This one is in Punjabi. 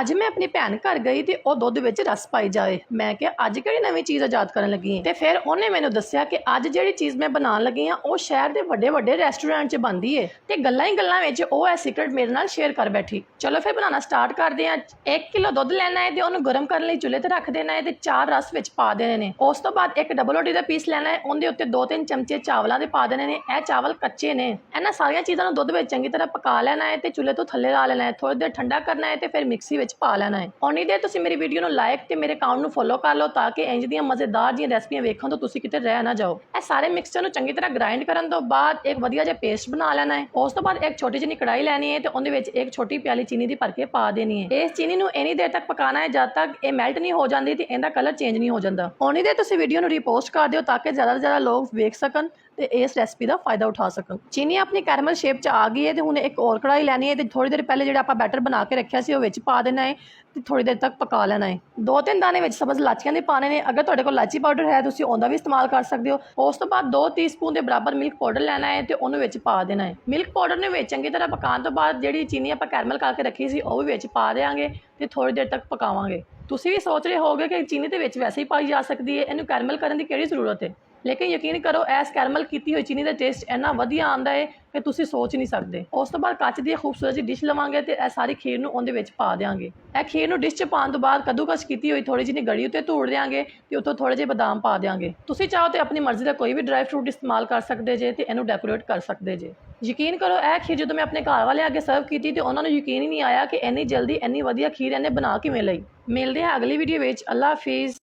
ਅੱਜ ਮੈਂ ਆਪਣੀ ਭੈਣ ਘਰ ਗਈ ਤੇ ਉਹ ਦੁੱਧ ਵਿੱਚ ਰਸ ਪਾਈ ਜਾਏ ਮੈਂ ਕਿਹਾ, ਅੱਜ ਕਿਹੜੀ ਨਵੀਂ ਚੀਜ਼ ਆਜ਼ਾਦ ਕਰਨ ਲੱਗੀ ਹੈ ਤੇ ਫਿਰ ਉਹਨੇ ਮੈਨੂੰ ਦੱਸਿਆ ਕਿ ਅੱਜ ਜਿਹੜੀ ਚੀਜ਼ ਮੈਂ ਬਣਾਉਣ ਲੱਗੀ ਆ, ਉਹ ਸ਼ਹਿਰ ਦੇ ਵੱਡੇ ਵੱਡੇ ਰੈਸਟੋਰੈਂਟ 'ਚ ਬਣਦੀ ਏ। ਤੇ ਗੱਲਾਂ ਹੀ ਗੱਲਾਂ ਵਿੱਚ ਉਹ ਇਹ ਸੀਕ੍ਰੇਟ ਮੇਰੇ ਨਾਲ ਸ਼ੇਅਰ ਕਰ ਬੈਠੀ। ਚਲੋ ਫਿਰ ਬਣਾਉਣਾ ਸਟਾਰਟ ਕਰਦੇ ਆ। 1 ਕਿਲੋ ਦੁੱਧ ਲੈਣਾ ਹੈ ਤੇ ਉਹਨੂੰ ਗਰਮ ਕਰਨ ਲਈ ਚੁੱਲ੍ਹੇ ਤੇ ਰੱਖ ਦੇਣਾ ਹੈ ਤੇ ਚਾਰ ਰਸ ਵਿੱਚ ਪਾ ਦੇਣੇ ਨੇ। ਉਸ ਤੋਂ ਬਾਅਦ ਇੱਕ ਡਬਲ ਰੋਟੀ ਦਾ ਪੀਸ ਲੈਣਾ ਹੈ ਉਹਦੇ ਉੱਤੇ 2-3 ਚਮਚੇ ਚਾਵਲਾਂ ਦੇ ਪਾ ਦੇਣੇ ਨੇ। ਇਹ ਚਾਵਲ ਕੱਚੇ ਨੇ। ਇਹਨਾਂ ਸਾਰੀਆਂ ਚੀਜ਼ਾਂ ਨੂੰ ਦੁੱਧ ਵਿੱਚ ਚੰਗੀ ਤਰ੍ਹਾਂ ਪਕਾ ਲੈਣਾ ਹੈ ਤੇ ਚੁੱਲ੍ਹੇ ਤੋਂ ਥੱਲੇ ਲਾ ਲੈਣਾ ਹੈ ਥੋੜੀ ਦੇਰ ਠੰਡਾ ਕਰਨਾ ਹੈ ਤੇ ਫਿਰ ਮਿਕਸੀ ਵਿੱਚ ਪਾ ਲੈਣਾ ਹੈ। ਉਨੀ ਦੇਰ ਤੁਸੀਂ ਮੇਰੀ ਵੀਡੀਓ ਨੂੰ ਲਾਈਕ ਤੇ ਮੇਰੇ ਅਕਾਊਂਟ ਨੂੰ ਫੋਲੋ ਕਰ ਲਓ ਤਾਂ ਕਿ ਇੰਜ ਦੀਆਂ ਮਜ਼ੇਦਾਰ ਜੀਆਂ ਰੈਸਪੀਆਂ ਵੇਖਣ ਤੋਂ ਤੁਸੀਂ ਕਿਤੇ ਰਹਿ ਨਾ ਜਾਓ। ਇਹ ਸਾਰੇ ਮਿਕਸਚਰ ਨੂੰ ਚੰਗੀ ਤਰ੍ਹਾਂ ਗ੍ਰਾਈਂਡ ਕਰਨ ਤੋਂ ਬਾਅਦ ਇੱਕ ਵਧੀਆ ਜਿਹਾ ਪੇਸਟ ਬਣਾ ਲੈਣਾ ਹੈ। ਉਸ ਤੋਂ ਬਾਅਦ ਇੱਕ ਛੋਟੀ ਜਿਹੀ ਕੜਾਈ ਲੈਣੀ ਹੈ ਤੇ ਉਹਦੇ ਵਿੱਚ ਇੱਕ ਛੋਟੀ ਪਿਆਲੀ ਚੀਨੀ ਦੀ ਭਰ ਕੇ ਪਾ ਦੇਣੀ ਹੈ। ਇਸ ਚੀਨੀ ਨੂੰ ਇੰਨੀ ਦੇਰ ਤੱਕ ਪਕਾਉਣਾ ਹੈ ਜਦ ਤੱਕ ਇਹ ਮੈਲਟ ਨਹੀਂ ਹੋ ਜਾਂਦੀ ਤੇ ਇਹਦਾ ਕਲਰ ਚੇਂਜ ਨਹੀਂ ਹੋ ਜਾਂਦਾ। ਓਨੀ ਦੇਰ ਤੁਸੀਂ ਵੀਡੀਓ ਨੂੰ ਰੀਪੋਸਟ ਕਰ ਦਿਓ ਤਾਂ ਕਿ ਜ਼ਿਆਦਾ ਤੋਂ ਜ਼ਿਆਦਾ ਲੋਕ ਵੇਖ ਸਕਣ ਤੇ ਇਸ ਰੈਸਪੀ ਦਾ ਫਾਇਦਾ ਉਠਾ ਸਕਣ। ਚੀਨੀ ਆਪਣੀ ਕੈਰਮਲ ਸ਼ੇਪ 'ਚ ਆ ਗਈ ਹੈ ਤੇ ਹੁਣ ਇੱਕ ਹੋਰ ਕੜਾਈ ਲੈਣੀ ਹੈ ਤੇ ਥੋੜੀ ਦੇਰ ਪਹਿਲੇ ਜਿਹੜਾ ਆਪਾਂ ਬੈਟਰ ਬਣਾ ਕੇ ਰੱਖਿਆ ਸੀ ਉਹ ਵਿੱਚ ਪਾ ਦੇਣਾ ਹੈ ਤੇ ਥੋੜੀ ਦੇਰ ਤੱਕ ਪਕਾ ਲੈਣਾ ਹੈ। ਦੋ ਤਿੰਨ ਦਾਣੇ ਵਿੱਚ ਸਬਜ਼ ਲਾਚੀਆਂ ਦੇ ਪਾਣੇ ਨੇ, ਅਗਰ ਤੁਹਾਡੇ ਕੋਲ ਲਾਚੀ ਪਾਊਡਰ ਹੈ, ਤੁਸੀਂ ਉਹਦਾ ਵੀ ਇਸਤੇਮਾਲ ਕਰ ਸਕਦੇ ਹੋ। ਉਸ ਤੋਂ ਬਾਅਦ 2 ਟੀਸਪੂਨ ਦੇ ਬਰਾਬਰ ਮਿਲਕ ਪਾਊਡਰ ਲੈਣਾ ਹੈ ਤੇ ਉਹਨੂੰ ਵਿੱਚ ਪਾ ਦੇਣਾ ਹੈ। ਮਿਲਕ ਪਾਊਡਰ ਨੂੰ ਵਿੱਚ ਚੰਗੀ ਤਰ੍ਹਾਂ ਪਕਾਉਣ ਤੋਂ ਬਾਅਦ ਜਿਹੜੀ ਚੀਨੀ ਆਪਾਂ ਕੈਰਮਲ ਕਰਕੇ ਰੱਖੀ ਸੀ, ਉਹ ਵੀ ਵਿੱਚ ਪਾ ਦੇਵਾਂਗੇ ਤੇ ਥੋੜੀ ਦੇਰ ਤੱਕ ਪਕਾਵਾਂਗੇ। ਤੁਸੀਂ ਵੀ ਸੋਚ ਰਹੇ ਹੋਗੇ ਕਿ ਚੀਨੀ ਤੇ ਵਿੱਚ ਵੈਸੇ ਹੀ ਪਾਈ ਜਾ ਸਕਦੀ ਹੈ, ਇਹਨੂੰ ਕੈਰਮਲ ਕਰਨ ਦੀ ਕਿਹੜੀ ਜ਼ਰੂਰਤ ਹੈ? ਲੇਕਿਨ ਯਕੀਨ ਕਰੋ, ਇਸ ਕੈਰਮਲ ਕੀਤੀ ਹੋਈ ਚੀਨੀ ਦਾ ਟੇਸਟ ਇੰਨਾ ਵਧੀਆ ਆਉਂਦਾ ਹੈ ਕਿ ਤੁਸੀਂ ਸੋਚ ਨਹੀਂ ਸਕਦੇ। ਉਸ ਤੋਂ ਬਾਅਦ ਕੱਚ ਦੀ ਖੂਬਸੂਰਤ ਜਿਹੀ ਡਿਸ਼ ਲਵਾਂਗੇ ਤੇ ਇਹ ਸਾਰੀ ਖੀਰ ਨੂੰ ਉਹਦੇ ਵਿੱਚ ਪਾ ਦੇਵਾਂਗੇ ਇਹ ਖੀਰ ਨੂੰ ਡਿਸ਼ 'ਚ ਪਾਉਣ ਤੋਂ ਬਾਅਦ ਕੱਦੂਕਸ ਕੀਤੀ ਹੋਈ ਥੋੜੀ ਜਿਹੀ ਗੜੀ ਉੱਤੇ ਧੂੜ ਦੇਵਾਂਗੇ ਤੇ ਉੱਤੋਂ ਥੋੜੇ ਜਿਹੇ ਬਦਾਮ ਪਾ ਦੇਵਾਂਗੇ ਤੁਸੀਂ ਚਾਹੋ ਤੇ ਆਪਣੀ ਮਰਜ਼ੀ ਦਾ ਕੋਈ ਵੀ ਡਰਾਈ ਫਰੂਟ ਇਸਤੇਮਾਲ ਕਰ ਸਕਦੇ ਜੇ ਤੇ ਇਹਨੂੰ ਡੈਕੋਰੇਟ ਕਰ ਸਕਦੇ ਜੇ। ਯਕੀਨ ਕਰੋ, ਇਹ ਖੀਰ ਜਦੋਂ ਮੈਂ ਆਪਣੇ ਘਰ ਵਾਲੇ ਅੱਗੇ ਸਰਵ ਕੀਤੀ ਤੇ ਉਹਨਾਂ ਨੂੰ ਯਕੀਨ ਹੀ ਨਹੀਂ ਆਇਆ ਕਿ ਇੰਨੀ ਜਲਦੀ ਇੰਨੀ ਵਧੀਆ ਖੀਰ ਇਹਨੇ ਬਣਾ ਕਿਵੇਂ ਲਈ। ਮਿਲਦੇ ਹਾਂ ਅਗਲੀ ਵੀਡੀਓ ਵਿੱਚ। ਅੱਲਾ ਹਾਫਿਜ਼।